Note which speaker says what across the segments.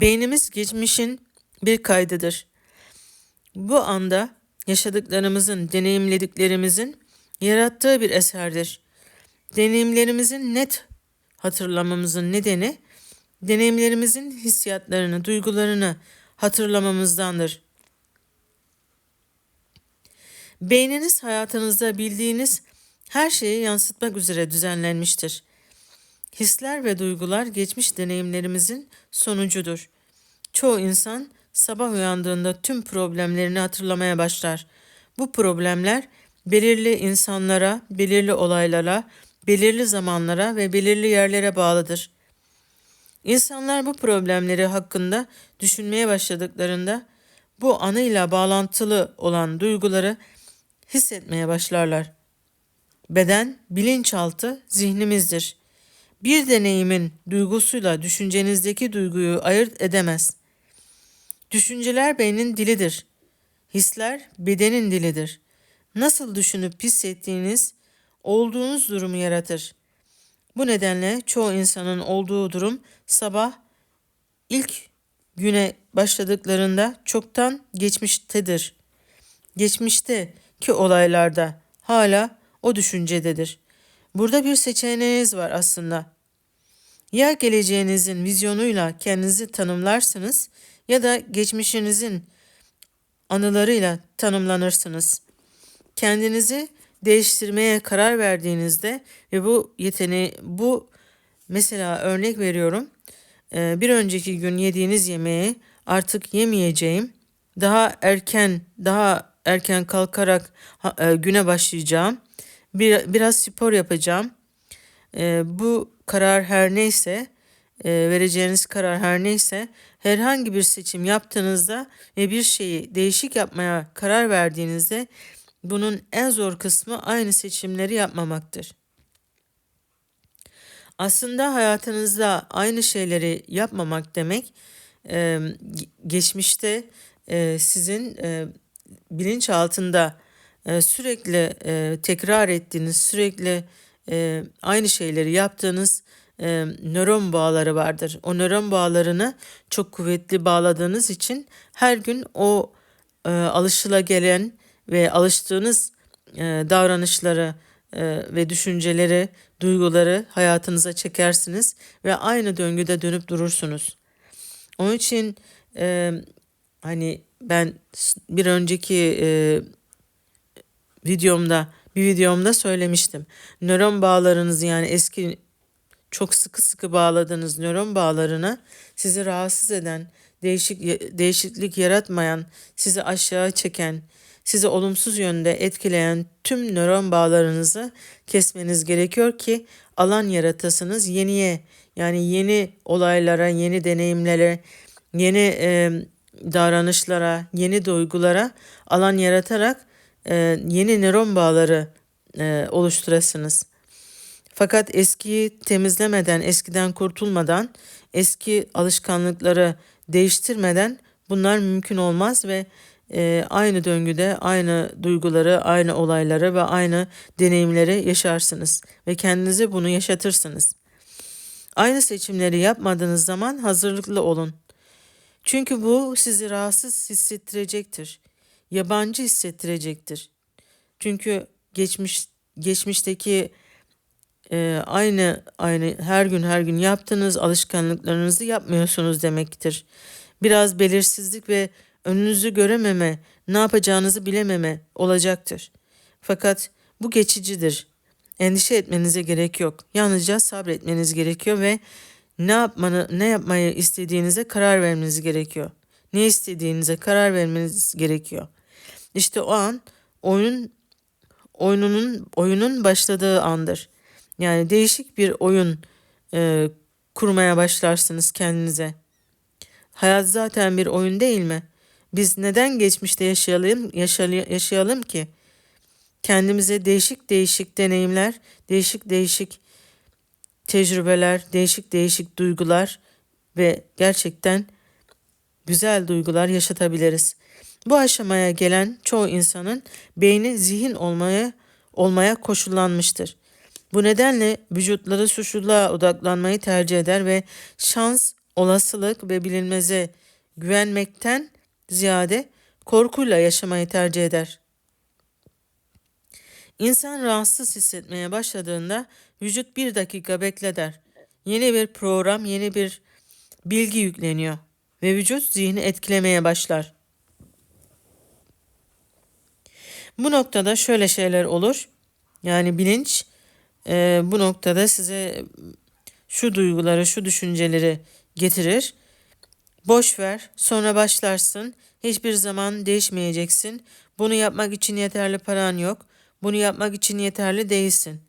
Speaker 1: Beynimiz geçmişin bir kaydıdır. Bu anda yaşadıklarımızın, deneyimlediklerimizin yarattığı bir eserdir. Deneyimlerimizin net hatırlamamızın nedeni deneyimlerimizin hissiyatlarını, duygularını hatırlamamızdandır. Beyniniz hayatınızda bildiğiniz her şeyi yansıtmak üzere düzenlenmiştir. Hisler ve duygular geçmiş deneyimlerimizin sonucudur. Çoğu insan sabah uyandığında tüm problemlerini hatırlamaya başlar. Bu problemler belirli insanlara, belirli olaylara, belirli zamanlara ve belirli yerlere bağlıdır. İnsanlar bu problemleri hakkında düşünmeye başladıklarında bu anıyla bağlantılı olan duyguları hissetmeye başlarlar. Beden, bilinçaltı zihnimizdir. Bir deneyimin duygusuyla düşüncenizdeki duyguyu ayırt edemez. Düşünceler beynin dilidir. Hisler bedenin dilidir. Nasıl düşünüp hissettiğiniz olduğunuz durumu yaratır. Bu nedenle çoğu insanın olduğu durum sabah ilk güne başladıklarında çoktan geçmiştedir. Geçmişteki olaylarda hala o düşüncededir. Burada bir seçeneğiniz var aslında. Ya geleceğinizin vizyonuyla kendinizi tanımlarsınız ya da geçmişinizin anılarıyla tanımlanırsınız. Kendinizi değiştirmeye karar verdiğinizde ve bu yeteneği bu mesela örnek veriyorum e, bir önceki gün yediğiniz yemeği artık yemeyeceğim daha erken daha erken kalkarak e, güne başlayacağım bir, biraz spor yapacağım e, bu karar her neyse vereceğiniz karar her neyse herhangi bir seçim yaptığınızda ve bir şeyi değişik yapmaya karar verdiğinizde bunun en zor kısmı aynı seçimleri yapmamaktır. Aslında hayatınızda aynı şeyleri yapmamak demek e, geçmişte e, sizin e, bilinç altında e, sürekli e, tekrar ettiğiniz, sürekli e, aynı şeyleri yaptığınız e, nöron bağları vardır. O nöron bağlarını çok kuvvetli bağladığınız için her gün o e, alışılagelen ve alıştığınız e, davranışları e, ve düşünceleri, duyguları hayatınıza çekersiniz ve aynı döngüde dönüp durursunuz. Onun için e, hani ben bir önceki e, videomda bir videomda söylemiştim. Nöron bağlarınız yani eski çok sıkı sıkı bağladığınız nöron bağlarını sizi rahatsız eden, değişik değişiklik yaratmayan, sizi aşağı çeken, sizi olumsuz yönde etkileyen tüm nöron bağlarınızı kesmeniz gerekiyor ki alan yaratasınız yeniye yani yeni olaylara, yeni deneyimlere, yeni e, davranışlara, yeni duygulara alan yaratarak e, yeni nöron bağları e, oluşturasınız. Fakat eskiyi temizlemeden, eskiden kurtulmadan, eski alışkanlıkları değiştirmeden bunlar mümkün olmaz ve e, aynı döngüde aynı duyguları, aynı olayları ve aynı deneyimleri yaşarsınız ve kendinize bunu yaşatırsınız. Aynı seçimleri yapmadığınız zaman hazırlıklı olun. Çünkü bu sizi rahatsız hissettirecektir. Yabancı hissettirecektir. Çünkü geçmiş geçmişteki e, aynı aynı her gün her gün yaptığınız alışkanlıklarınızı yapmıyorsunuz demektir. Biraz belirsizlik ve önünüzü görememe, ne yapacağınızı bilememe olacaktır. Fakat bu geçicidir. Endişe etmenize gerek yok. Yalnızca sabretmeniz gerekiyor ve ne yapmanı, ne yapmayı istediğinize karar vermeniz gerekiyor. Ne istediğinize karar vermeniz gerekiyor. İşte o an oyun oyununun oyunun başladığı andır. Yani değişik bir oyun e, kurmaya başlarsınız kendinize. Hayat zaten bir oyun değil mi? Biz neden geçmişte yaşayalım, yaşayalım ki? Kendimize değişik değişik deneyimler, değişik değişik tecrübeler, değişik değişik duygular ve gerçekten güzel duygular yaşatabiliriz. Bu aşamaya gelen çoğu insanın beyni zihin olmaya olmaya koşullanmıştır. Bu nedenle vücutları suçluluğa odaklanmayı tercih eder ve şans olasılık ve bilinmeze güvenmekten ziyade korkuyla yaşamayı tercih eder. İnsan rahatsız hissetmeye başladığında vücut bir dakika bekle der. Yeni bir program, yeni bir bilgi yükleniyor ve vücut zihni etkilemeye başlar. Bu noktada şöyle şeyler olur. Yani bilinç e, bu noktada size şu duyguları, şu düşünceleri getirir. Boş ver, sonra başlarsın. Hiçbir zaman değişmeyeceksin. Bunu yapmak için yeterli paran yok. Bunu yapmak için yeterli değilsin.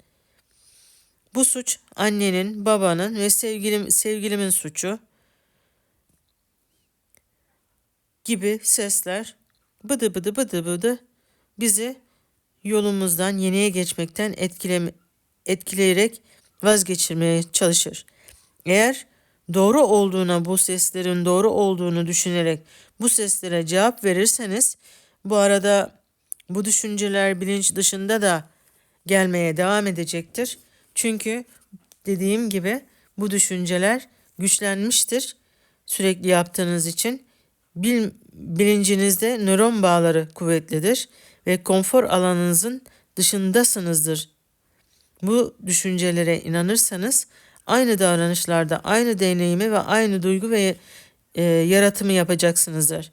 Speaker 1: Bu suç annenin, babanın ve sevgilim, sevgilimin suçu gibi sesler bıdı bıdı bıdı bıdı bizi yolumuzdan yeniye geçmekten etkileme, etkileyerek vazgeçirmeye çalışır. Eğer doğru olduğuna bu seslerin doğru olduğunu düşünerek bu seslere cevap verirseniz bu arada bu düşünceler bilinç dışında da gelmeye devam edecektir. Çünkü dediğim gibi bu düşünceler güçlenmiştir sürekli yaptığınız için. Bil, bilincinizde nöron bağları kuvvetlidir ve konfor alanınızın dışındasınızdır. Bu düşüncelere inanırsanız aynı davranışlarda aynı deneyimi ve aynı duygu ve e, yaratımı yapacaksınızdır.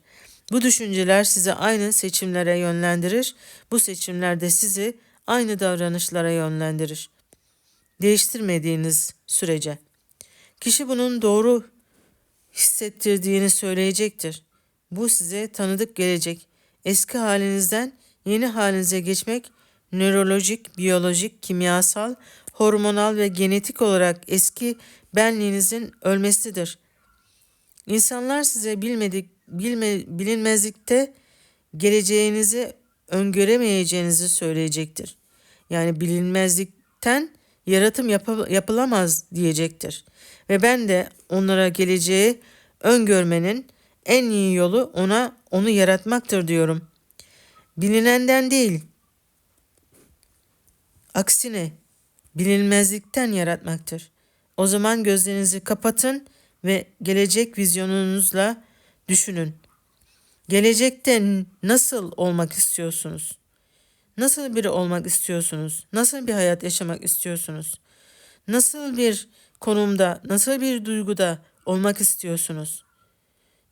Speaker 1: Bu düşünceler sizi aynı seçimlere yönlendirir. Bu seçimler de sizi aynı davranışlara yönlendirir. Değiştirmediğiniz sürece. Kişi bunun doğru hissettirdiğini söyleyecektir. Bu size tanıdık gelecek. Eski halinizden yeni halinize geçmek nörolojik, biyolojik, kimyasal, hormonal ve genetik olarak eski benliğinizin ölmesidir. İnsanlar size bilmedik, bilme, bilinmezlikte geleceğinizi öngöremeyeceğinizi söyleyecektir. Yani bilinmezlikten yaratım yap- yapılamaz diyecektir. Ve ben de onlara geleceği öngörmenin en iyi yolu ona onu yaratmaktır diyorum. Bilinenden değil, aksine bilinmezlikten yaratmaktır. O zaman gözlerinizi kapatın ve gelecek vizyonunuzla düşünün. Gelecekte nasıl olmak istiyorsunuz? Nasıl biri olmak istiyorsunuz? Nasıl bir hayat yaşamak istiyorsunuz? Nasıl bir konumda, nasıl bir duyguda olmak istiyorsunuz?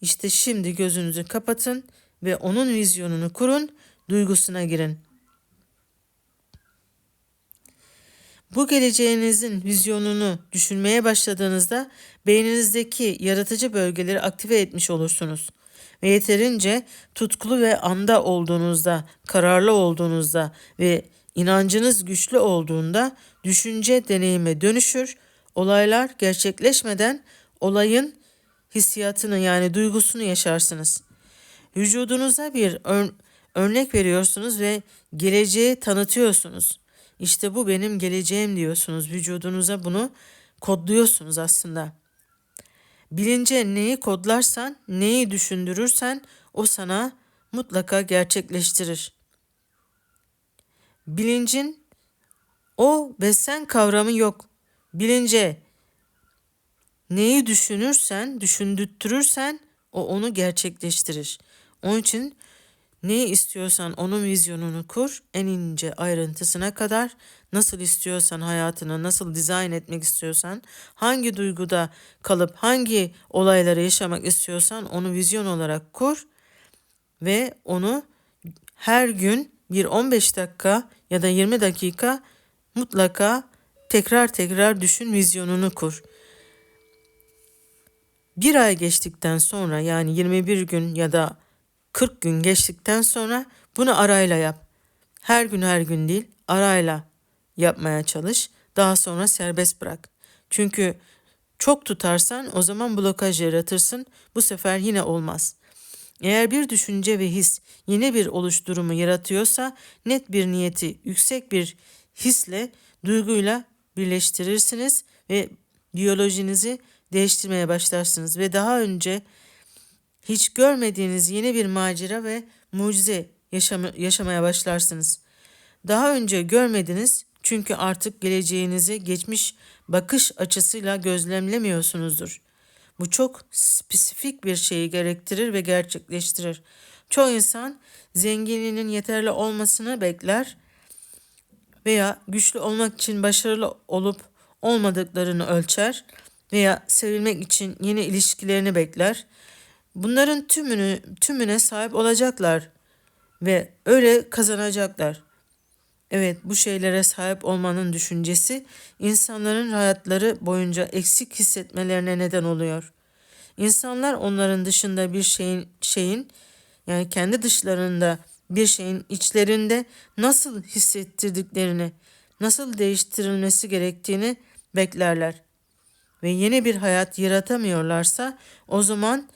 Speaker 1: İşte şimdi gözünüzü kapatın ve onun vizyonunu kurun, duygusuna girin. Bu geleceğinizin vizyonunu düşünmeye başladığınızda beyninizdeki yaratıcı bölgeleri aktive etmiş olursunuz. Ve yeterince tutkulu ve anda olduğunuzda, kararlı olduğunuzda ve inancınız güçlü olduğunda düşünce deneyime dönüşür. Olaylar gerçekleşmeden olayın hissiyatını yani duygusunu yaşarsınız. Vücudunuza bir örnek veriyorsunuz ve geleceği tanıtıyorsunuz. İşte bu benim geleceğim diyorsunuz. Vücudunuza bunu kodluyorsunuz aslında. Bilince neyi kodlarsan, neyi düşündürürsen o sana mutlaka gerçekleştirir. Bilincin o ve sen kavramı yok. Bilince neyi düşünürsen, düşündürtürürsen o onu gerçekleştirir. Onun için ne istiyorsan onun vizyonunu kur, en ince ayrıntısına kadar nasıl istiyorsan hayatını, nasıl dizayn etmek istiyorsan, hangi duyguda kalıp hangi olayları yaşamak istiyorsan onu vizyon olarak kur ve onu her gün bir 15 dakika ya da 20 dakika mutlaka tekrar tekrar düşün, vizyonunu kur. Bir ay geçtikten sonra yani 21 gün ya da 40 gün geçtikten sonra bunu arayla yap. Her gün her gün değil, arayla yapmaya çalış. Daha sonra serbest bırak. Çünkü çok tutarsan o zaman blokaj yaratırsın. Bu sefer yine olmaz. Eğer bir düşünce ve his yeni bir oluş durumu yaratıyorsa net bir niyeti yüksek bir hisle, duyguyla birleştirirsiniz ve biyolojinizi değiştirmeye başlarsınız ve daha önce hiç görmediğiniz yeni bir macera ve mucize yaşama, yaşamaya başlarsınız. Daha önce görmediniz çünkü artık geleceğinizi geçmiş bakış açısıyla gözlemlemiyorsunuzdur. Bu çok spesifik bir şeyi gerektirir ve gerçekleştirir. Çoğu insan zenginliğinin yeterli olmasını bekler veya güçlü olmak için başarılı olup olmadıklarını ölçer veya sevilmek için yeni ilişkilerini bekler. Bunların tümünü tümüne sahip olacaklar ve öyle kazanacaklar. Evet, bu şeylere sahip olmanın düşüncesi insanların hayatları boyunca eksik hissetmelerine neden oluyor. İnsanlar onların dışında bir şeyin şeyin yani kendi dışlarında bir şeyin içlerinde nasıl hissettirdiklerini, nasıl değiştirilmesi gerektiğini beklerler. Ve yeni bir hayat yaratamıyorlarsa o zaman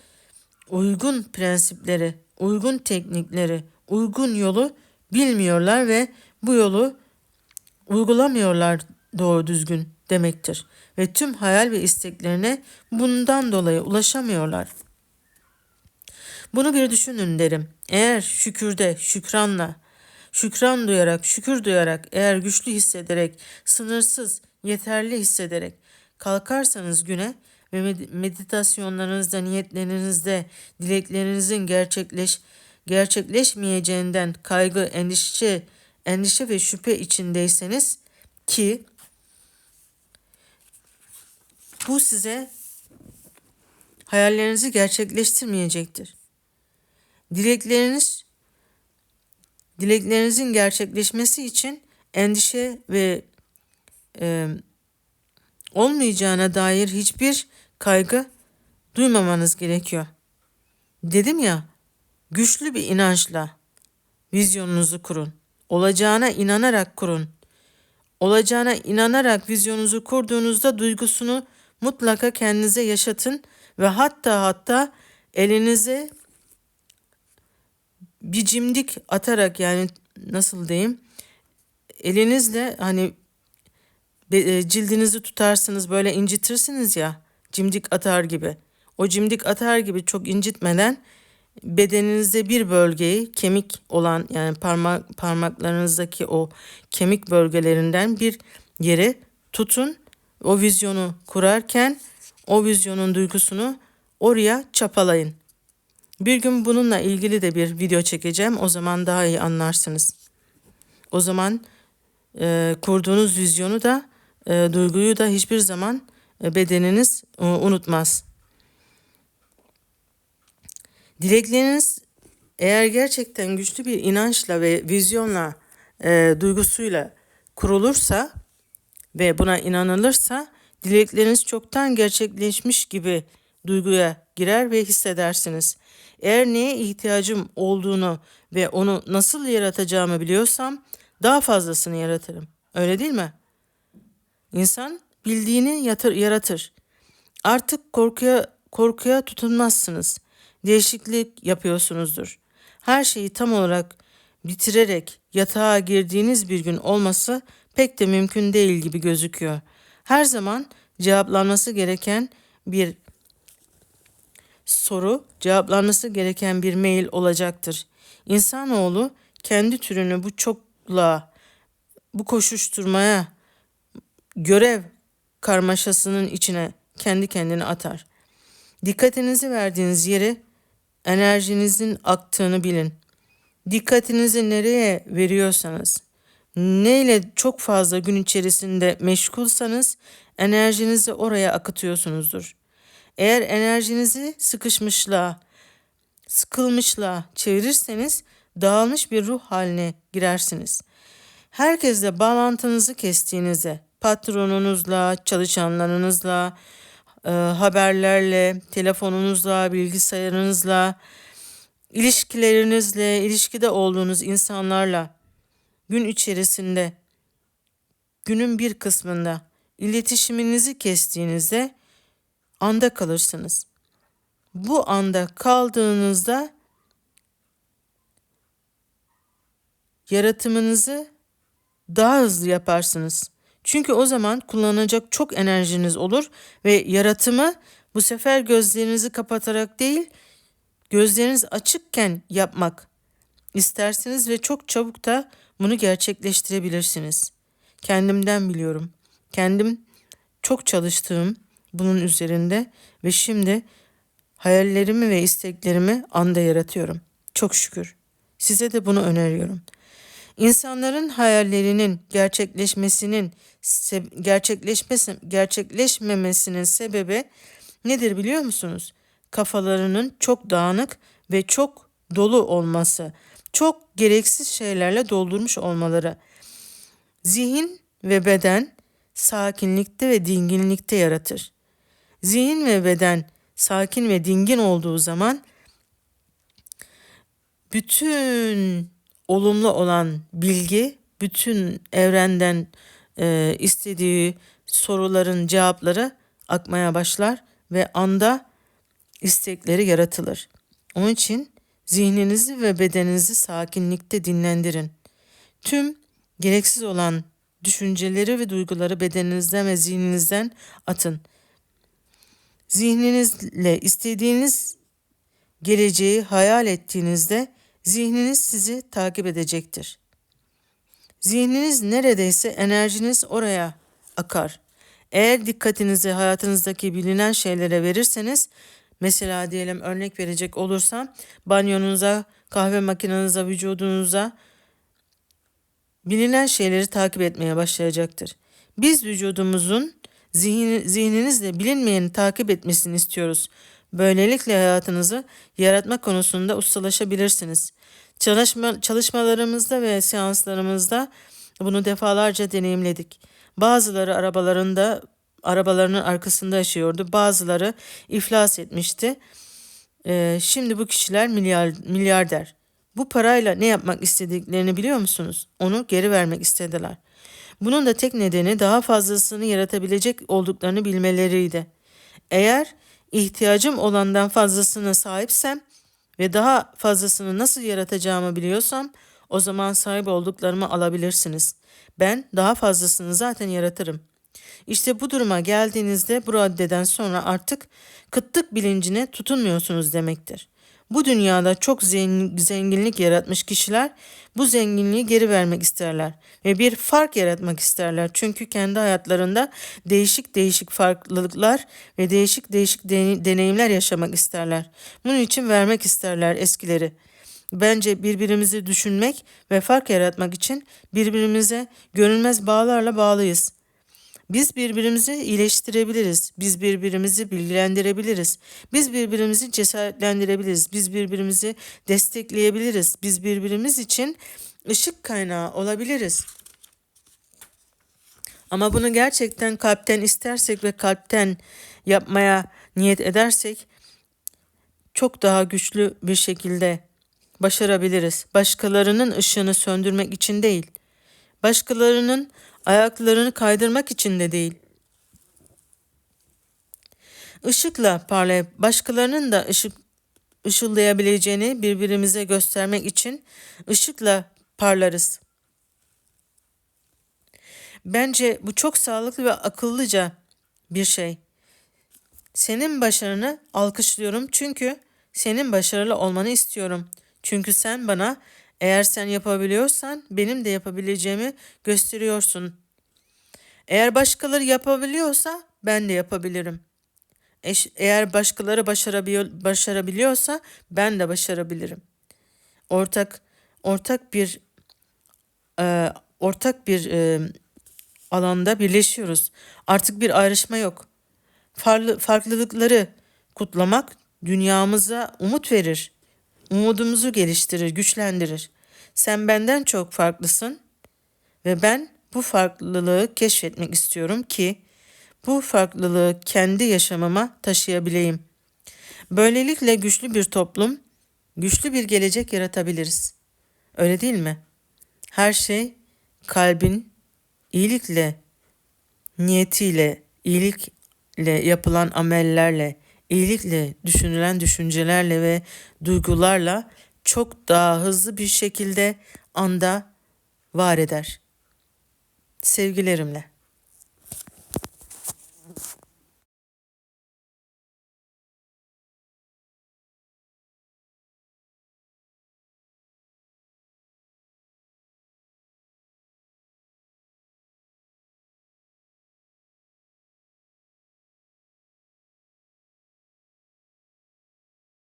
Speaker 1: uygun prensipleri, uygun teknikleri, uygun yolu bilmiyorlar ve bu yolu uygulamıyorlar doğru düzgün demektir. Ve tüm hayal ve isteklerine bundan dolayı ulaşamıyorlar. Bunu bir düşünün derim. Eğer şükürde, şükranla, şükran duyarak, şükür duyarak, eğer güçlü hissederek, sınırsız, yeterli hissederek kalkarsanız güne ve meditasyonlarınızda, niyetlerinizde, dileklerinizin gerçekleş gerçekleşmeyeceğinden kaygı, endişe, endişe ve şüphe içindeyseniz ki bu size hayallerinizi gerçekleştirmeyecektir. Dilekleriniz dileklerinizin gerçekleşmesi için endişe ve e, olmayacağına dair hiçbir kaygı duymamanız gerekiyor. Dedim ya, güçlü bir inançla vizyonunuzu kurun. Olacağına inanarak kurun. Olacağına inanarak vizyonunuzu kurduğunuzda duygusunu mutlaka kendinize yaşatın ve hatta hatta elinize bir cimdik atarak yani nasıl diyeyim elinizle hani e, cildinizi tutarsınız böyle incitirsiniz ya cimdik atar gibi. O cimdik atar gibi çok incitmeden bedeninizde bir bölgeyi kemik olan yani parmak parmaklarınızdaki o kemik bölgelerinden bir yere tutun. O vizyonu kurarken o vizyonun duygusunu oraya çapalayın. Bir gün bununla ilgili de bir video çekeceğim. O zaman daha iyi anlarsınız. O zaman e, kurduğunuz vizyonu da e, duyguyu da hiçbir zaman bedeniniz e, unutmaz. Dilekleriniz eğer gerçekten güçlü bir inançla ve vizyonla, e, duygusuyla kurulursa ve buna inanılırsa dilekleriniz çoktan gerçekleşmiş gibi duyguya girer ve hissedersiniz. Eğer neye ihtiyacım olduğunu ve onu nasıl yaratacağımı biliyorsam daha fazlasını yaratırım. Öyle değil mi? İnsan bildiğini yatır, yaratır. Artık korkuya korkuya tutunmazsınız. Değişiklik yapıyorsunuzdur. Her şeyi tam olarak bitirerek yatağa girdiğiniz bir gün olması pek de mümkün değil gibi gözüküyor. Her zaman cevaplanması gereken bir soru, cevaplanması gereken bir mail olacaktır. İnsanoğlu kendi türünü bu çokla, bu koşuşturmaya, görev karmaşasının içine kendi kendine atar. Dikkatinizi verdiğiniz yere enerjinizin aktığını bilin. Dikkatinizi nereye veriyorsanız, neyle çok fazla gün içerisinde meşgulsanız enerjinizi oraya akıtıyorsunuzdur. Eğer enerjinizi sıkışmışla, sıkılmışla çevirirseniz dağılmış bir ruh haline girersiniz. Herkesle bağlantınızı kestiğinizde, patronunuzla, çalışanlarınızla, e, haberlerle, telefonunuzla, bilgisayarınızla, ilişkilerinizle, ilişkide olduğunuz insanlarla gün içerisinde günün bir kısmında iletişiminizi kestiğinizde anda kalırsınız. Bu anda kaldığınızda yaratımınızı daha hızlı yaparsınız. Çünkü o zaman kullanacak çok enerjiniz olur ve yaratımı bu sefer gözlerinizi kapatarak değil, gözleriniz açıkken yapmak istersiniz ve çok çabuk da bunu gerçekleştirebilirsiniz. Kendimden biliyorum. Kendim çok çalıştığım bunun üzerinde ve şimdi hayallerimi ve isteklerimi anda yaratıyorum. Çok şükür. Size de bunu öneriyorum. İnsanların hayallerinin gerçekleşmesinin gerçekleşmesi gerçekleşmemesinin sebebi nedir biliyor musunuz? Kafalarının çok dağınık ve çok dolu olması, çok gereksiz şeylerle doldurmuş olmaları. Zihin ve beden sakinlikte ve dinginlikte yaratır. Zihin ve beden sakin ve dingin olduğu zaman bütün olumlu olan bilgi, bütün evrenden e, istediği soruların cevapları akmaya başlar ve anda istekleri yaratılır. Onun için zihninizi ve bedeninizi sakinlikte dinlendirin. Tüm gereksiz olan düşünceleri ve duyguları bedeninizden ve zihninizden atın. Zihninizle istediğiniz geleceği hayal ettiğinizde zihniniz sizi takip edecektir. Zihniniz neredeyse enerjiniz oraya akar. Eğer dikkatinizi hayatınızdaki bilinen şeylere verirseniz, mesela diyelim örnek verecek olursam, banyonuza, kahve makinenize, vücudunuza bilinen şeyleri takip etmeye başlayacaktır. Biz vücudumuzun zihin, zihninizle bilinmeyeni takip etmesini istiyoruz. Böylelikle hayatınızı yaratma konusunda ustalaşabilirsiniz. Çalışma, çalışmalarımızda ve seanslarımızda bunu defalarca deneyimledik. Bazıları arabalarında arabalarının arkasında yaşıyordu. Bazıları iflas etmişti. Ee, şimdi bu kişiler milyar, milyarder. Bu parayla ne yapmak istediklerini biliyor musunuz? Onu geri vermek istediler. Bunun da tek nedeni daha fazlasını yaratabilecek olduklarını bilmeleriydi. Eğer ihtiyacım olandan fazlasına sahipsem ve daha fazlasını nasıl yaratacağımı biliyorsam o zaman sahip olduklarımı alabilirsiniz. Ben daha fazlasını zaten yaratırım. İşte bu duruma geldiğinizde bu raddeden sonra artık kıtlık bilincine tutunmuyorsunuz demektir. Bu dünyada çok zenginlik yaratmış kişiler bu zenginliği geri vermek isterler ve bir fark yaratmak isterler. Çünkü kendi hayatlarında değişik değişik farklılıklar ve değişik değişik deneyimler yaşamak isterler. Bunun için vermek isterler eskileri. Bence birbirimizi düşünmek ve fark yaratmak için birbirimize görünmez bağlarla bağlıyız. Biz birbirimizi iyileştirebiliriz. Biz birbirimizi bilgilendirebiliriz. Biz birbirimizi cesaretlendirebiliriz. Biz birbirimizi destekleyebiliriz. Biz birbirimiz için ışık kaynağı olabiliriz. Ama bunu gerçekten kalpten istersek ve kalpten yapmaya niyet edersek çok daha güçlü bir şekilde başarabiliriz. Başkalarının ışığını söndürmek için değil. Başkalarının ayaklarını kaydırmak için de değil. Işıkla parlayıp başkalarının da ışık ışıldayabileceğini birbirimize göstermek için ışıkla parlarız. Bence bu çok sağlıklı ve akıllıca bir şey. Senin başarını alkışlıyorum çünkü senin başarılı olmanı istiyorum. Çünkü sen bana eğer sen yapabiliyorsan benim de yapabileceğimi gösteriyorsun. Eğer başkaları yapabiliyorsa ben de yapabilirim. Eğer başkaları başarabiliyorsa ben de başarabilirim. Ortak ortak bir e, ortak bir e, alanda birleşiyoruz. Artık bir ayrışma yok. Farklı, farklılıkları kutlamak dünyamıza umut verir. Umudumuzu geliştirir, güçlendirir. Sen benden çok farklısın ve ben bu farklılığı keşfetmek istiyorum ki bu farklılığı kendi yaşamama taşıyabileyim. Böylelikle güçlü bir toplum, güçlü bir gelecek yaratabiliriz. Öyle değil mi? Her şey kalbin iyilikle, niyetiyle, iyilikle yapılan amellerle, iyilikle düşünülen düşüncelerle ve duygularla çok daha hızlı bir şekilde anda var eder. Sevgilerimle.